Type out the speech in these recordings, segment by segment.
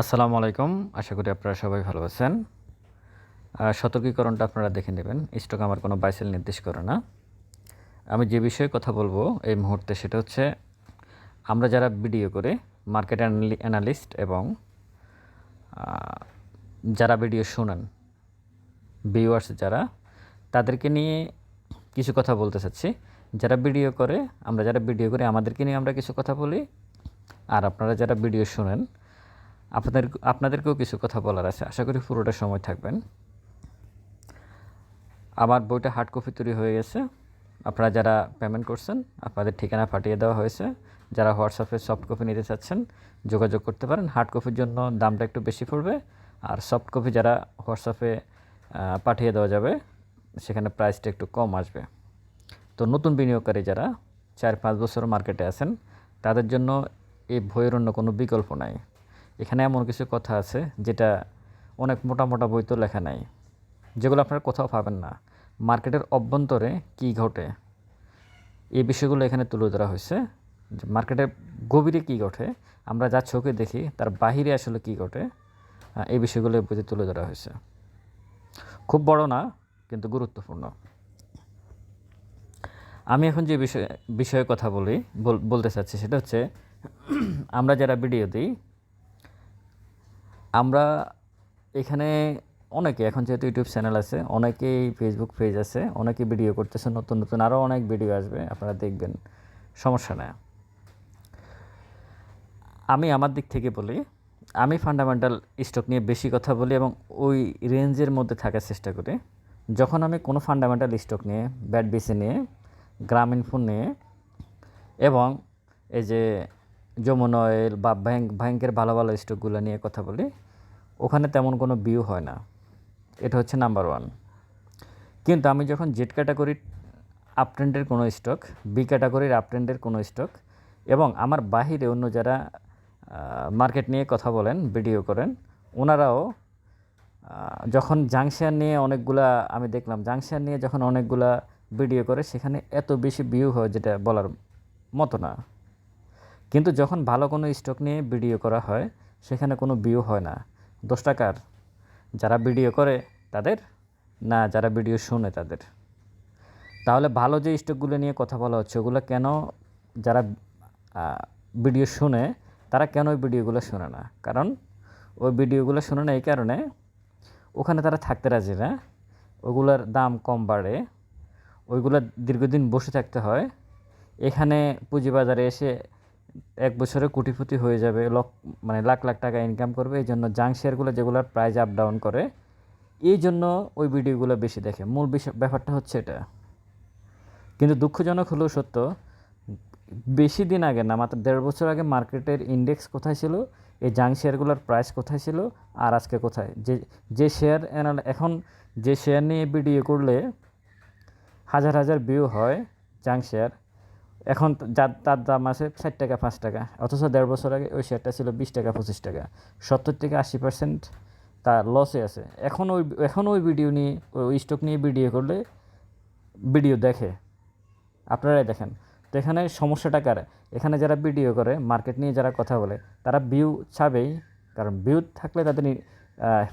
আসসালামু আলাইকুম। আশা করি আপনারা সবাই ভালো আছেন। সতর্কীকরণটা আপনারা দেখে নেবেন। স্টক আমার কোনো বাইসেল নির্দেশ করে না। আমি যে বিষয়ে কথা বলব এই মুহূর্তে সেটা হচ্ছে, আমরা যারা ভিডিও করে মার্কেট অ্যানালিস্ট এবং যারা ভিডিও শোনেন ভিউয়ার্স যারা, তাদেরকে নিয়ে কিছু কথা বলতে চাচ্ছি। যারা ভিডিও করে, আমরা যারা ভিডিও করি, আমাদেরকে নিয়ে আমরা কিছু কথা বলি। আর আপনারা যারা ভিডিও শোনেন আপনাদের, আপনাদেরকেও কিছু কথা বলার আছে। আশা করি পুরোটা সময় থাকবেন। আমার বইটা হার্ড কপি তৈরি হয়ে গেছে। আপনারা যারা পেমেন্ট করছেন, আপনাদের ঠিকানা পাঠিয়ে দেওয়া হয়েছে। যারা হোয়াটসঅ্যাপে সফট কপি নিতে চাচ্ছেন, যোগাযোগ করতে পারেন। হার্ড কপির জন্য দামটা একটু বেশি পড়বে। আর সফট কপি যারা হোয়াটসঅ্যাপে পাঠিয়ে দেওয়া যাবে, সেখানে প্রাইসটা একটু কম আসবে। তো নতুন বিনিয়োগকারী যারা চার পাঁচ বছর মার্কেটে আছেন, তাদের জন্য এই বইয়ের অন্য কোনো বিকল্প নাই। এখানে এমন কিছু কথা আছে যেটা অনেক মোটা মোটা বই তো লেখা নাই, যেগুলো আপনারা কোথাও পাবেন না। মার্কেটের অভ্যন্তরে কী ঘটে? এই বিষয়গুলো এখানে তুলে ধরা হয়েছে মার্কেটের গভীরে কী ঘটে, আমরা যা চোখে দেখি তার বাহিরে আসলে কী ঘটে এই বিষয়গুলো বইতে তুলে ধরা হয়েছে। খুব বড় না, কিন্তু গুরুত্বপূর্ণ। আমি এখন যে বিষয়ে বিষয়ে কথা বল- বলতে চাচ্ছি সেটা হচ্ছে, আমরা যারা ভিডিও দিই আমরা এখানে অনেকে, এখন যেহেতু ইউটিউব চ্যানেল আছে, অনেকেই ফেসবুক পেজ আছে, অনেকে ভিডিও করতেছে, নতুন নতুন আরও অনেক ভিডিও আসবে, আপনারা দেখবেন, সমস্যা নেই। আমি আমার দিক থেকে বলি, আমি ফান্ডামেন্টাল স্টক নিয়ে বেশি কথা বলি এবং ওই রেঞ্জের মধ্যে থাকার চেষ্টা করি। যখন আমি কোনো ফান্ডামেন্টাল স্টক নিয়ে ব্যাট বেসে নিয়ে গ্রামীণ ফোন নিয়ে এবং এই যে যমুন অয়েল বা ব্যাংক ব্যাংকের ভালো ভালো স্টকগুলো নিয়ে কথা বলি, ওখানে তেমন কোনো ভিউ হয় না। এটা হচ্ছে নাম্বার ওয়ান কিন্তু আমি যখন জেড ক্যাটাগরির আপ ট্রেন্ডের কোনো স্টক বি ক্যাটাগরির আপ ট্রেন্ডের কোনো স্টক এবং আমার বাহিরে অন্য যারা মার্কেট নিয়ে কথা বলেন ভিডিও করেন, ওনারাও যখন জাংশন নিয়ে অনেকগুলা আমি দেখলাম জাংশন নিয়ে যখন অনেকগুলা ভিডিও করে, সেখানে এত বেশি ভিউ হয় যেটা বলার মতো না। কিন্তু যখন ভালো কোনো স্টক নিয়ে ভিডিও করা হয়, সেখানে কোনো ভিউ হয় না। দশ টাকার যারা ভিডিও করে, তাদের? না, যারা ভিডিও শুনে, তাদের। তাহলে ভালো যে স্টকগুলো নিয়ে কথা বলা হচ্ছে, ওগুলো কেন যারা ভিডিও শুনে, তারা কেন ওই ভিডিওগুলো শোনে না? কারণ ওই ভিডিওগুলো শোনে না এই কারণে ওখানে তারা থাকতে রাজি না। ওগুলোর দাম কম বাড়ে। ওইগুলো দীর্ঘদিন বসে থাকতে হয়। এখানে পুঁজিবাজারে এসে এক বছরে কোটিপতি হয়ে যাবে, লক মানে লাখ লাখ টাকা ইনকাম করবে, এই জন্য জাং শেয়ারগুলো যেগুলোর প্রাইস আপ ডাউন করে, এই জন্য ওই ভিডিওগুলো বেশি দেখে। মূল বিষয়, ব্যাপারটা হচ্ছে এটা। কিন্তু দুঃখজনক হলেও সত্য, বেশি দিন আগে না, মাত্র দেড় বছর আগে মার্কেটের ইন্ডেক্স কোথায় ছিল, এই জাং শেয়ারগুলোর প্রাইস কোথায় ছিল, আর আজকে কোথায়? যে যে শেয়ার এখন যে শেয়ার নিয়ে ভিডিও করলে, হাজার হাজার ভিউ হয় জাং শেয়ার এখন যার তার দাম আছে ষাট টাকা, পাঁচ টাকা। অথচ দেড় বছর আগে ওই শেয়ারটা ছিল বিশ টাকা, পঁচিশ টাকা। সত্তর থেকে আশি পার্সেন্ট তার লসে আছে। এখন ওই এখন ওই ভিডিও নিয়ে, ওই স্টক নিয়ে ভিডিও করলে ভিডিও দেখে। আপনারাই দেখেন। তো এখানে সমস্যাটা কার? এখানে যারা ভিডিও করে মার্কেট নিয়ে যারা কথা বলে, তারা ভিউ চাবেই কারণ ভিউ থাকলে তাদের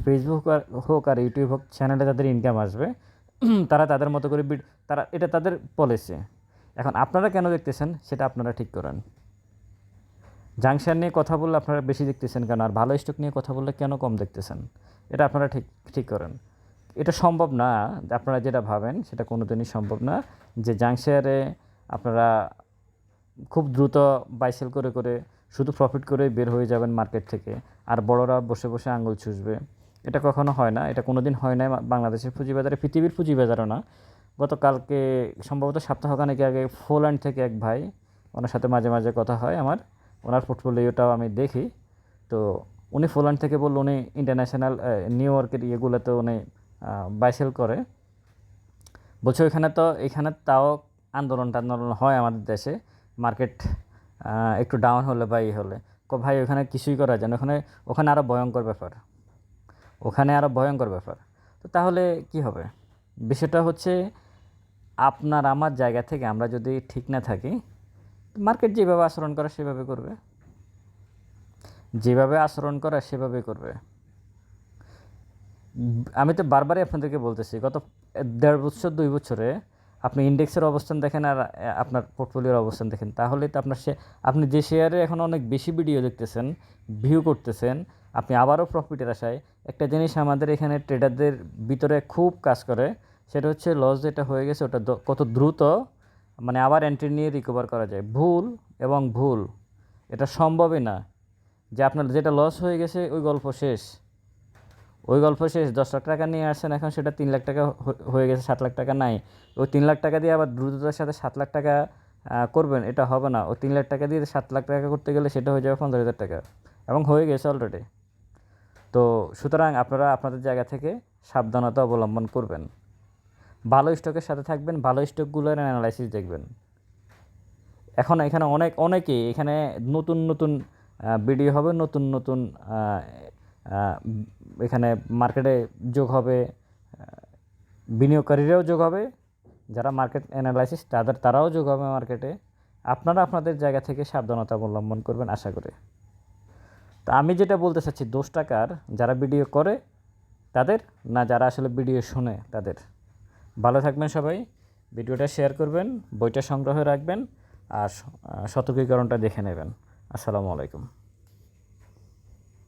ফেসবুক হোক আর ইউটিউব হোক চ্যানেলে তাদের ইনকাম আসবে। তারা তাদের মতো করে তারা এটা তাদের পলিসি এখন আপনারা কেন দেখতেছেন সেটা আপনারা ঠিক করেন। জাংশন নিয়ে কথা বললে আপনারা বেশি দেখতেছেন কেন? আর ভালো স্টক নিয়ে কথা বললে কেন কম দেখতেছেন? এটা আপনারা ঠিক ঠিক করেন। এটা সম্ভব না, আপনারা যেটা ভাবেন সেটা কোনো দিনই সম্ভব না যে জাংশিয়ারে আপনারা খুব দ্রুত বাইসেল করে করে শুধু প্রফিট করে বের হয়ে যাবেন মার্কেট থেকে। আর বড়রা বসে বসে আঙুল চুষবে এটা কখনো হয় না, এটা কোনো দিন হয় না বাংলাদেশের পুঁজিবাজারে, পৃথিবীর পুঁজিবাজারও না। গতকালকে সম্ভবত সপ্তাহখানেক আগে ফোল্যান্ড থেকে এক ভাই ওনার সাথে মাঝে মাঝে কথা হয় আমার। ওনার পোর্টফোলিওটাও আমি দেখি। তো উনি ফোল্যান্ড থেকে বলল উনি ইন্টারন্যাশনাল নিউ ইয়র্কের ইয়েগুলোতে উনি বাইসেল করে। বলছে ওইখানে তো, এখানে তাও আন্দোলন টান্দোলন হয় আমাদের দেশে। মার্কেট একটু ডাউন হলে বা ই হলে। ভাই, ওখানে কিছুই করা যায় না। ওখানে ওখানে আরও ভয়ঙ্কর ব্যাপার। ওখানে আরও ভয়ঙ্কর ব্যাপার। তো তাহলে কি হবে? বিষয়টা হচ্ছে আপনার আমার জায়গা থেকে আমরা যদি ঠিক না থাকি মার্কেট যেভাবে আচরণ করে সেভাবে করবে। যেভাবে আচরণ করা সেভাবে করবে। আমি তো বারবারই আপনাদেরকে বলতেছি, গত দেড় বছর, দুই বছরে আপনি ইন্ডেক্সের অবস্থান দেখেন আর আপনার পোর্টফোলিওর অবস্থান দেখেন। তাহলে তো আপনার সে আপনি যে শেয়ারে এখন অনেক বেশি ভিডিও দেখতেছেন ভিউ করতেছেন, আপনি আবারও প্রফিটের আশায় একটা জিনিস আমাদের এখানে ট্রেডারদের ভিতরে খুব কাজ করে সেটা হচ্ছে লস যেটা হয়ে গেছে, ওটা কত দ্রুত মানে আবার এন্ট্রি নিয়ে রিকভার করা যায়। ভুল এবং ভুল, এটা সম্ভবই না। যে আপনার যেটা লস হয়ে গেছে, ওই গল্প শেষ। ওই গল্প শেষ, দশ লাখ টাকা নিয়ে আসছেন এখন সেটা তিন লাখ টাকা হয়ে গেছে, সাত লাখ টাকা নাই। ওই তিন লাখ টাকা দিয়ে আবার দ্রুততার সাথে সাত লাখ টাকা করবেন, এটা হবে না। ওই তিন লাখ টাকা দিয়ে সাত লাখ টাকা করতে গেলে সেটা হয়ে যাবে পনেরো হাজার টাকা। এবং হয়ে গেছে অলরেডি তো সুতরাং আপনারা আপনাদের জায়গা থেকে সাবধানতা অবলম্বন করবেন। ভালো স্টকের সাথে থাকবেন, ভালো স্টকগুলোর অ্যানালাইসিস দেখবেন। এখন এখানে অনেক, অনেকেই এখানে নতুন নতুন ভিডিও হবে, নতুন নতুন এখানে মার্কেটে যোগ হবে বিনিয়োগকারীরাও যোগ হবে, যারা মার্কেট অ্যানালাইসিস তাদের, তারাও যোগ হবে মার্কেটে আপনারা আপনাদের জায়গা থেকে সাবধানতা অবলম্বন করবেন, আশা করি। তো আমি যেটা বলতে চাচ্ছি, দোষ টাকার যারা ভিডিও করে, তাদের না যারা আসলে ভিডিও শুনে, তাদের? ভালো থাকবেন সবাই, ভিডিওটা শেয়ার করবেন, বইটা সংগ্রহে রাখবেন, আর সতর্কীকরণটা দেখে নেবেন। আসসালামু আলাইকুম।